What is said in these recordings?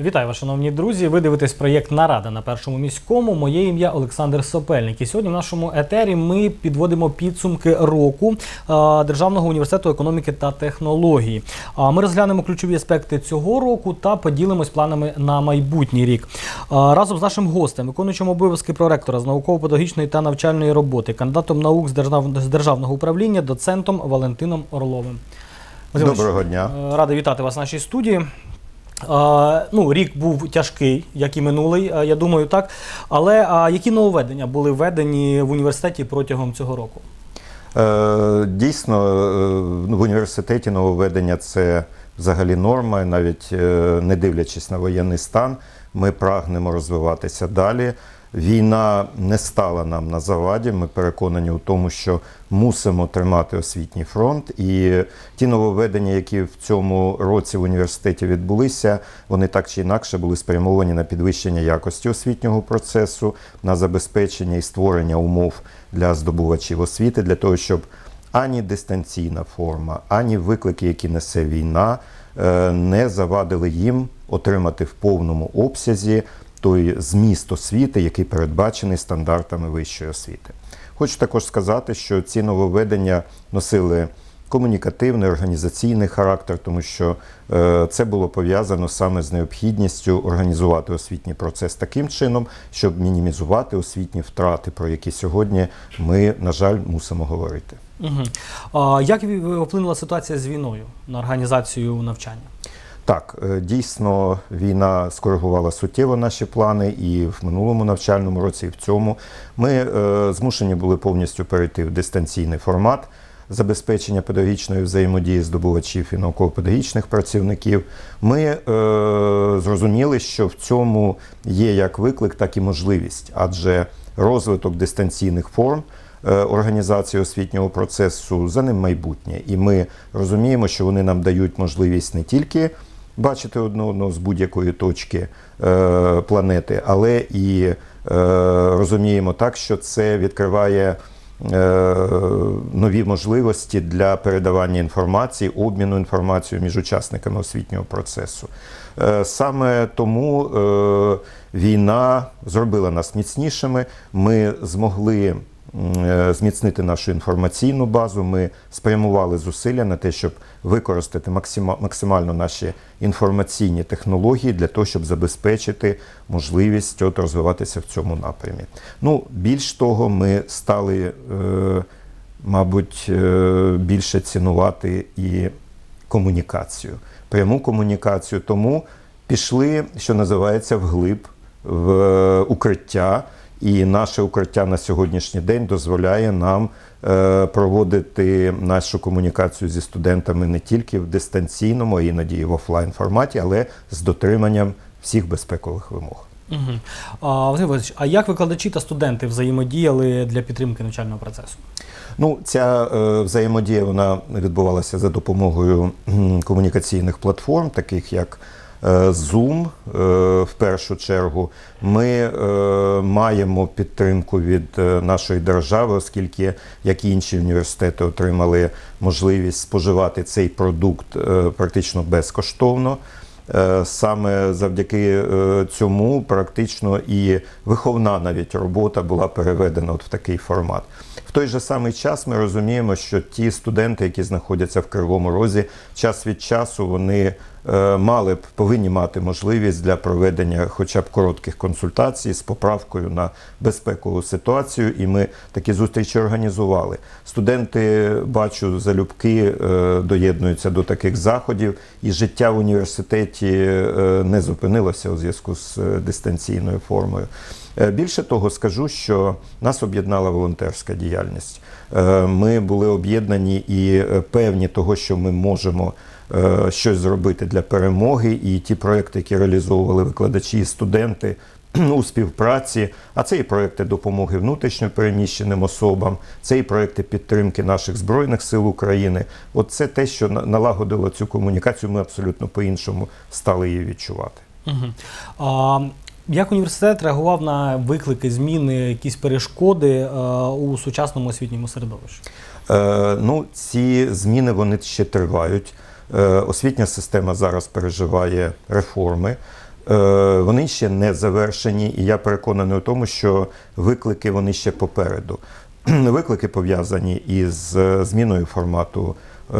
Вітаю вас, шановні друзі. Ви дивитесь проєкт Нарада на першому міському. Моє ім'я Олександр Сопельник. І сьогодні в нашому етері ми підводимо підсумки року е, Державного університету економіки та технології. Ми розглянемо ключові аспекти цього року та поділимось планами на майбутній рік. Е, Разом з нашим гостем, виконуючим обов'язки проректора з науково-педагогічної та навчальної роботи, кандидатом наук з державного управління, доцентом Валентином Орловим. Доброго дня. Е, Радий вітати вас в нашій студії. Ну, рік був тяжкий, як і минулий, е, я думаю, так. Але які нововведення були введені в університеті протягом цього року? Е, Дійсно, е, в університеті нововведення це взагалі норма, навіть е, не дивлячись на воєнний стан, ми прагнемо розвиватися далі. Війна не стала нам на заваді. Ми переконані у тому, що мусимо тримати освітній фронт. І ті нововведення, які в цьому році в університеті відбулися, вони так чи інакше були спрямовані на підвищення якості освітнього процесу, на забезпечення і створення умов для здобувачів освіти, для того, щоб ані дистанційна форма, ані виклики, які несе війна, е, не завадили їм отримати в повному обсязі той зміст освіти, який передбачений стандартами вищої освіти. Хочу також сказати, що ці нововведення носили комунікативний, організаційний характер, тому що е, це було пов'язано саме з необхідністю організувати освітній процес таким чином, щоб мінімізувати освітні втрати, про які сьогодні ми, на жаль, мусимо говорити. Угу. А, як вплинула ситуація з війною на організацію навчання? Так, е, дійсно, війна скоригувала суттєво наші плани, і в минулому навчальному році, і в цьому ми е, змушені були повністю перейти в дистанційний формат забезпечення педагогічної взаємодії здобувачів і науково-педагогічних працівників. Ми е, зрозуміли, що в цьому є як виклик, так і можливість, адже розвиток дистанційних форм. е, Організації освітнього процесу за ним майбутнє, і ми розуміємо, що вони нам дають можливість не тільки бачити одне одного з будь-якої точки е, планети, але і е, розуміємо так, що це відкриває нові можливості для передавання інформації, обміну інформацією між учасниками освітнього процесу. Е, Саме тому е, війна зробила нас міцнішими. Ми змогли е, зміцнити нашу інформаційну базу. Ми спрямували зусилля на те, щоб використати максимально наші інформаційні технології для того, щоб забезпечити можливість от розвиватися в цьому напрямі. Ну, більш того, ми стали, е, мабуть, е, більше цінувати і комунікацію, пряму комунікацію. Тому пішли, що називається, вглиб в е, укриття. І наше укриття на сьогоднішній день дозволяє нам е, проводити нашу комунікацію зі студентами не тільки в дистанційному, а іноді і в офлайн форматі, але з дотриманням всіх безпекових вимог. Угу. А, Вадим Іванович, а як викладачі та студенти взаємодіяли для підтримки навчального процесу? Ну, ця е, взаємодія вона відбувалася за допомогою комунікаційних платформ, таких як Zoom. Е, в першу чергу ми е, маємо підтримку від е, нашої держави, оскільки як і інші університети отримали можливість споживати цей продукт е, практично безкоштовно. Е, Саме завдяки е, цьому практично і виховна навіть робота була переведена от в такий формат. В той же самий час ми розуміємо, що ті студенти, які знаходяться в Кривому Розі, час від часу вони е, мали б повинні мати можливість для проведення хоча б коротких консультацій з поправкою на безпекову ситуацію. І ми такі зустрічі організували. Студенти, бачу, залюбки е, доєднуються до таких заходів, і життя в університеті е, не зупинилося у зв'язку з е, дистанційною формою. Е, Більше того, скажу, що нас об'єднала волонтерська діяльність. Е, Ми були об'єднані і е, певні того, що ми можемо е, щось зробити для перемоги. І ті проекти, які реалізовували викладачі і студенти у співпраці, а це і проекти допомоги внутрішньо переміщеним особам, це і проекти підтримки наших збройних сил України. От це те, що налагодило цю комунікацію. Ми абсолютно по-іншому стали її відчувати. Угу. А, як університет реагував на виклики, зміни, якісь перешкоди е, у сучасному освітньому середовищі? Е, ну, ці зміни вони ще тривають. Е, освітня система зараз переживає реформи. Е, Вони ще не завершені, і я переконаний у тому, що виклики вони ще попереду. Виклики пов'язані із е, зміною формату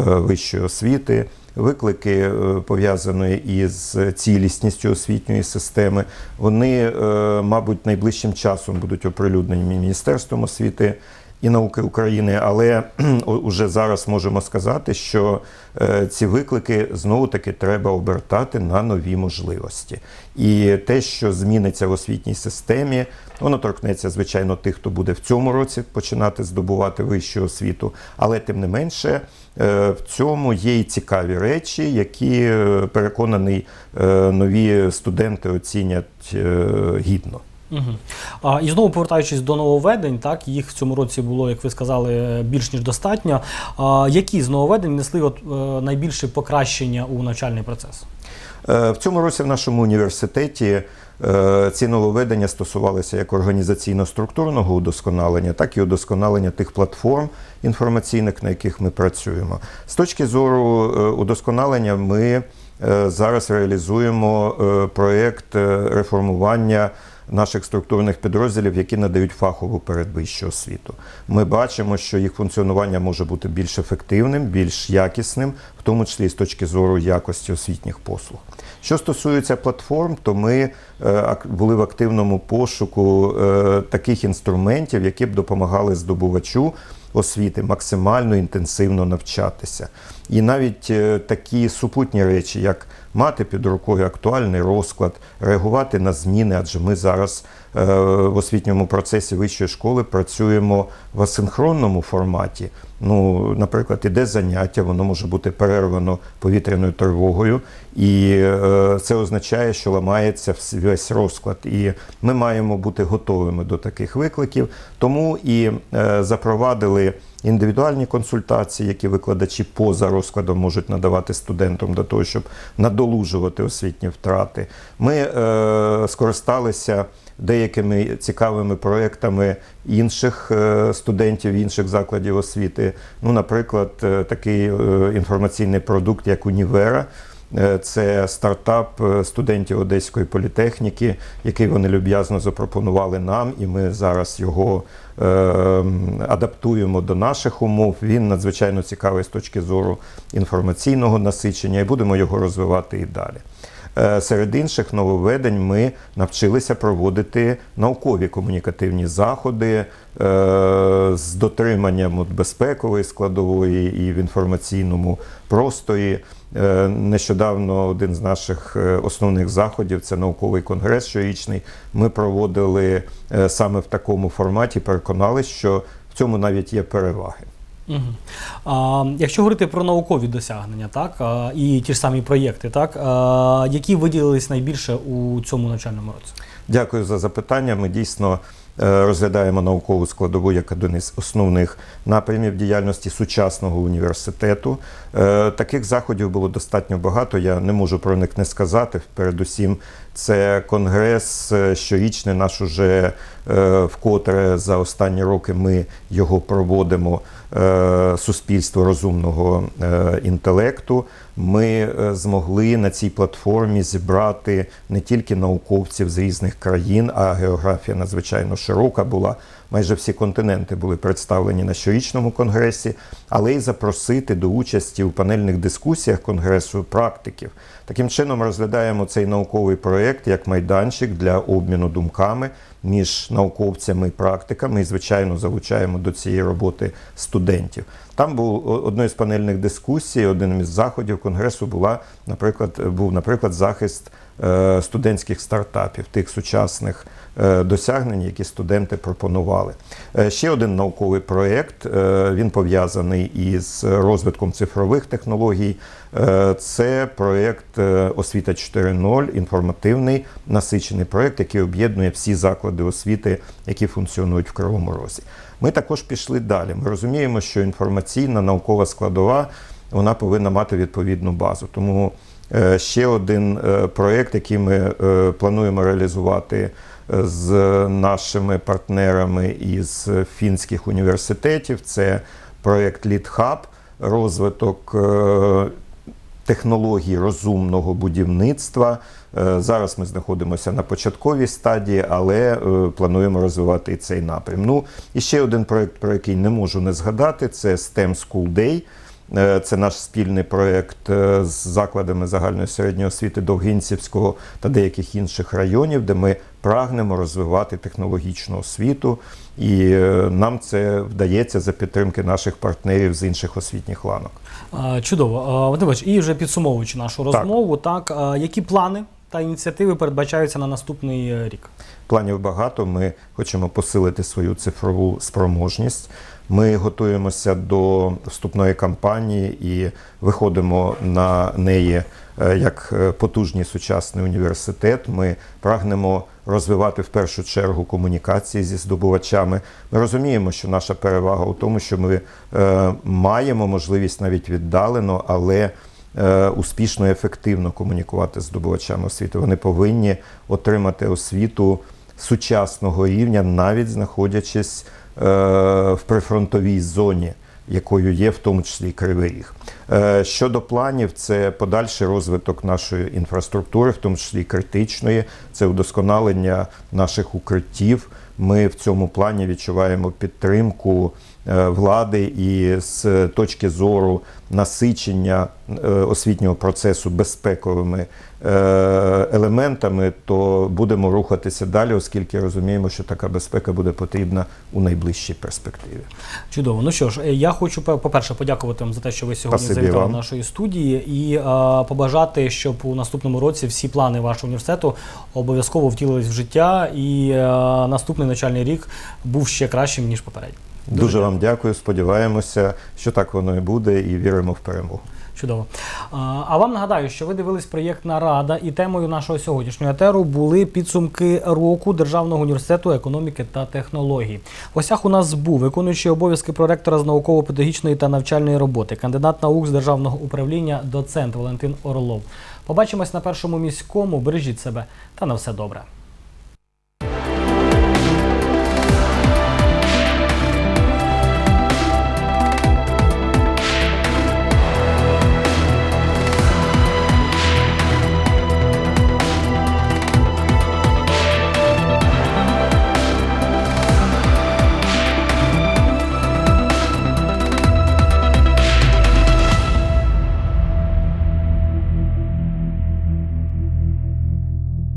вищої освіти, виклики пов'язані із цілісністю освітньої системи. Вони, мабуть, найближчим часом будуть оприлюднені Міністерством освіти і науки України, але уже зараз можемо сказати, що е, ці виклики знову таки треба обертати на нові можливості. І те, що зміниться в освітній системі, воно торкнеться, звичайно, тих, хто буде в цьому році починати здобувати вищу освіту. Але тим не менше, е, в цьому є і цікаві речі, які е, переконаний нові студенти оцінять гідно. Угу. А, і знову повертаючись до нововведень, так їх в цьому році було, як ви сказали, більш ніж достатньо. А, які з нововведень несли от, е, найбільше покращення у навчальний процес? Е, В цьому році в нашому університеті е, ці нововведення стосувалися як організаційно-структурного удосконалення, так і удосконалення тих платформ інформаційних, на яких ми працюємо. З точки зору е, удосконалення, ми е, зараз реалізуємо е, проєкт е, реформування. Наших структурних підрозділів, які надають фахову передвищу освіту, ми бачимо, що їх функціонування може бути більш ефективним, більш якісним, в тому числі з точки зору якості освітніх послуг. Що стосується платформ, то ми е, були в активному пошуку е, таких інструментів, які б допомагали здобувачу освіти максимально інтенсивно навчатися. І навіть е, такі супутні речі, як мати під рукою актуальний розклад, реагувати на зміни, адже ми зараз е, в освітньому процесі вищої школи працюємо в асинхронному форматі. Ну, наприклад, іде заняття, воно може бути перервано повітряною тривогою, і е, це означає, що ламається весь розклад. І ми маємо бути готовими до таких викликів. Тому і е, запровадили індивідуальні консультації, які викладачі поза розкладом можуть надавати студентам для того, щоб надолужувати освітні втрати. Ми е, скористалися деякими цікавими проектами інших е, студентів інших закладів освіти. Ну, наприклад, е, такий е, інформаційний продукт, як Універа. Це стартап студентів Одеської політехніки, який вони люб'язно запропонували нам, і ми зараз його е, адаптуємо до наших умов. Він надзвичайно цікавий з точки зору інформаційного насичення, і будемо його розвивати і далі. Е, Серед інших нововведень ми навчилися проводити наукові комунікативні заходи е, з дотриманням от безпекової складової і в інформаційному просторі. Е, Нещодавно один з наших основних заходів це науковий конгрес щорічний. Ми проводили саме в такому форматі. Переконались, що в цьому навіть є переваги. Угу. А, якщо говорити про наукові досягнення, так і ті ж самі проєкти, так а, які виділились найбільше у цьому навчальному році? Дякую за запитання. Ми дійсно е, розглядаємо наукову складову як один із основних напрямів діяльності сучасного університету. Е, Таких заходів було достатньо багато. Я не можу про них не сказати. Передусім, це конгрес е, щорічний наш уже е, вкотре за останні роки ми його проводимо. е, Суспільство розумного інтелекту. Ми змогли на цій платформі зібрати не тільки науковців з різних країн, а географія надзвичайно широка була. Майже всі континенти були представлені на щорічному конгресі, але й запросити до участі у панельних дискусіях конгресу практиків. Таким чином розглядаємо цей науковий проєкт як майданчик для обміну думками між науковцями і практиками, і звичайно залучаємо до цієї роботи студентів. Там був о- одною з панельних дискусій, одним із заходів конгресу була, наприклад, був, наприклад, захист студентських стартапів, тих сучасних е, досягнень, які студенти пропонували. Е, Ще один науковий проєкт, е, він пов'язаний із розвитком цифрових технологій. Е, Це проєкт е, Освіта 4.0, інформативний насичений проєкт, який об'єднує всі заклади освіти, які функціонують в Кривому Розі. Ми також пішли далі. Ми розуміємо, що інформаційна наукова складова вона повинна мати відповідну базу. Тому е, ще один е, проєкт, який ми е, плануємо реалізувати е, з нашими партнерами із фінських університетів, це проєкт LeadHub, розвиток е, технологій розумного будівництва. Е, Зараз ми знаходимося на початковій стадії, але е, плануємо розвивати цей напрям. Ну і ще один проект, про який не можу не згадати, це STEM School Day. Е, Це наш спільний проєкт е, з закладами загальної середньої освіти Довгинцівського та деяких інших районів, де ми прагнемо розвивати технологічну освіту, і е, нам це вдається за підтримки наших партнерів з інших освітніх ланок. Чудово. А, Вадим Іванович, і вже підсумовуючи нашу розмову, так, а, які плани та ініціативи передбачаються на наступний рік? Планів багато. Ми хочемо посилити свою цифрову спроможність. Ми готуємося до вступної кампанії і виходимо на неї е, як е, потужний сучасний університет. Ми прагнемо розвивати в першу чергу комунікації зі здобувачами. Ми розуміємо, що наша перевага у тому, що ми е, маємо можливість навіть віддалено, але успішно і ефективно комунікувати з здобувачами освіти. Вони повинні отримати освіту сучасного рівня, навіть знаходячись в прифронтовій зоні, якою є в тому числі Кривий Ріг. Е, щодо планів, це подальший розвиток нашої інфраструктури, в тому числі критичної, це удосконалення наших укриттів. Ми в цьому плані відчуваємо підтримку е, влади і з точки зору насичення е, освітнього процесу безпековими е, елементами, то будемо рухатися далі, оскільки розуміємо, що така безпека буде потрібна у найближчій перспективі. Чудово. Ну що ж, я хочу по-перше подякувати вам за те, що ви сьогодні завітали до нашої студії, і е, побажати, щоб у наступному році всі плани вашого університету обов'язково втілились в життя, і е, наступний навчальний рік був ще кращим ніж попередній. Дуже вам дякую. Сподіваємося, що так воно і буде, і віримо в перемогу. Чудово. А, вам нагадаю, що ви дивились проєкт Нарада, і темою нашого сьогоднішнього етеру були підсумки року Державного університету економіки та технологій. В гостях у нас був виконуючий обов'язки проректора з науково-педагогічної та навчальної роботи, кандидат наук з державного управління, доцент Валентин Орлов. Побачимось на першому міському. Бережіть себе та на все добре.